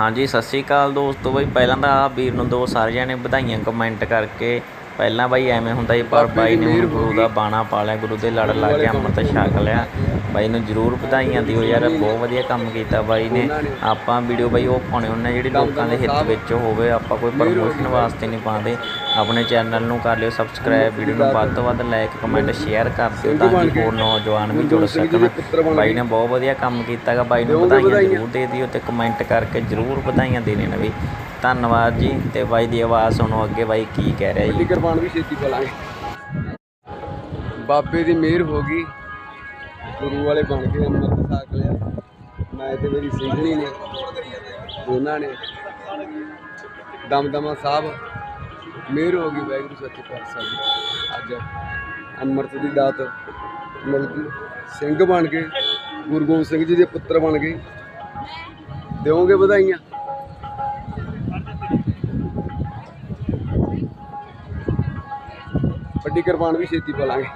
ਹਾਂਜੀ, ਸਤਿ ਸ਼੍ਰੀ ਅਕਾਲ ਦੋਸਤੋ। ਬਈ ਪਹਿਲਾਂ ਤਾਂ ਵੀਰ ਨੂੰ ਦੋ ਸਾਰਿਆਂ ਨੇ ਵਧਾਈਆਂ ਕਮੈਂਟ ਕਰਕੇ ਪਹਿਲਾਂ ਬਾਈ ਐਵੇਂ ਹੁੰਦਾ ਸੀ, ਪਰ ਬਾਈ ਨੇ ਹੁਣ ਗੁਰੂ ਦਾ ਬਾਣਾ ਪਾ ਲਿਆ, ਗੁਰੂ ਦੇ ਲੜ ਲੱਗ ਗਿਆ ਅੰਮ੍ਰਿਤ ਛਕ ਲਿਆ। ਬਾਈ ਨੂੰ ਜ਼ਰੂਰ ਵਧਾਈਆਂ ਦਿਓ ਯਾਰ, ਬਹੁਤ ਵਧੀਆ ਕੰਮ ਕੀਤਾ ਬਾਈ ਨੇ। ਆਪਾਂ ਵੀਡੀਓ ਬਾਈ ਉਹ ਪਾਉਣੇ ਹੁੰਦੇ ਜਿਹੜੀ ਲੋਕਾਂ ਦੇ ਹਿੱਤ ਵਿੱਚ ਹੋਵੇ, ਆਪਾਂ ਕੋਈ ਪ੍ਰਮੋਸ਼ਨ ਵਾਸਤੇ ਨਹੀਂ ਪਾਉਂਦੇ। ਆਪਣੇ ਚੈਨਲ ਨੂੰ ਕਰ ਲਿਓ ਸਬਸਕ੍ਰਾਈਬ ਵੀਡੀਓ ਨੂੰ ਵੱਧ ਤੋਂ ਵੱਧ ਲਾਈਕ ਕਮੈਂਟ ਸ਼ੇਅਰ ਕਰ ਦਿਓ, ਤਾਂ ਕਿ ਹੋਰ ਨੌਜਵਾਨ ਵੀ ਜੁੜ ਸਕਣ। ਬਾਈ ਨੇ ਬਹੁਤ ਵਧੀਆ ਕੰਮ ਕੀਤਾਗਾ ਬਾਈ ਨੂੰ ਵਧਾਈਆਂ ਜ਼ਰੂਰ ਦੇ ਦਿਓ ਤੇ ਕਮੈਂਟ ਕਰਕੇ ਜ਼ਰੂਰ ਵਧਾਈਆਂ ਦੇਣੇ ਨੇ ਬਈ। ਧੰਨਵਾਦ ਜੀ ਤੇ ਬਾਈ ਦੀ ਆਵਾਜ਼ ਸੁਣੋ ਅੱਗੇ ਬਾਈ ਕੀ ਕਹਿ ਰਿਹਾ ਜੀ। ਵੱਡੀ ਕਿਰਪਾਨ ਵੀ ਛੇਤੀ ਪਲਾਂਗੇ ਬਾਬੇ ਦੀ ਮਿਹਰ ਹੋ ਗਈ। ਗੁਰੂ ਵਾਲੇ ਬਣ ਕੇ ਅੰਮ੍ਰਿਤ ਛਕ ਲਿਆ। ਮੈਂ ਤੇ ਮੇਰੀ ਸਿੰਘਣੀ ਨੇ ਦੋਨਾਂ ਨੇ। ਦਮਦਮਾ ਸਾਹਿਬ, ਮਿਹਰ ਹੋ ਗਈ ਵਾਹਿਗੁਰੂ ਸੱਚੇ ਪਾਤਸ਼ਾਹ ਜੀ ਅੱਜ ਅੰਮ੍ਰਿਤ ਦੀ ਦਾਤ ਮਿਲ ਗਈ ਸਿੰਘ ਬਣ ਕੇ, ਗੁਰੂ ਗੋਬਿੰਦ ਸਿੰਘ ਜੀ ਦੇ ਪੁੱਤਰ ਬਣ ਗਏ ਦਿਓਗੇ ਵਧਾਈਆਂ? ਵੱਡੀ ਕੁਰਬਾਨ ਵੀ ਛੇਤੀ ਪਲਾਂਗੇ।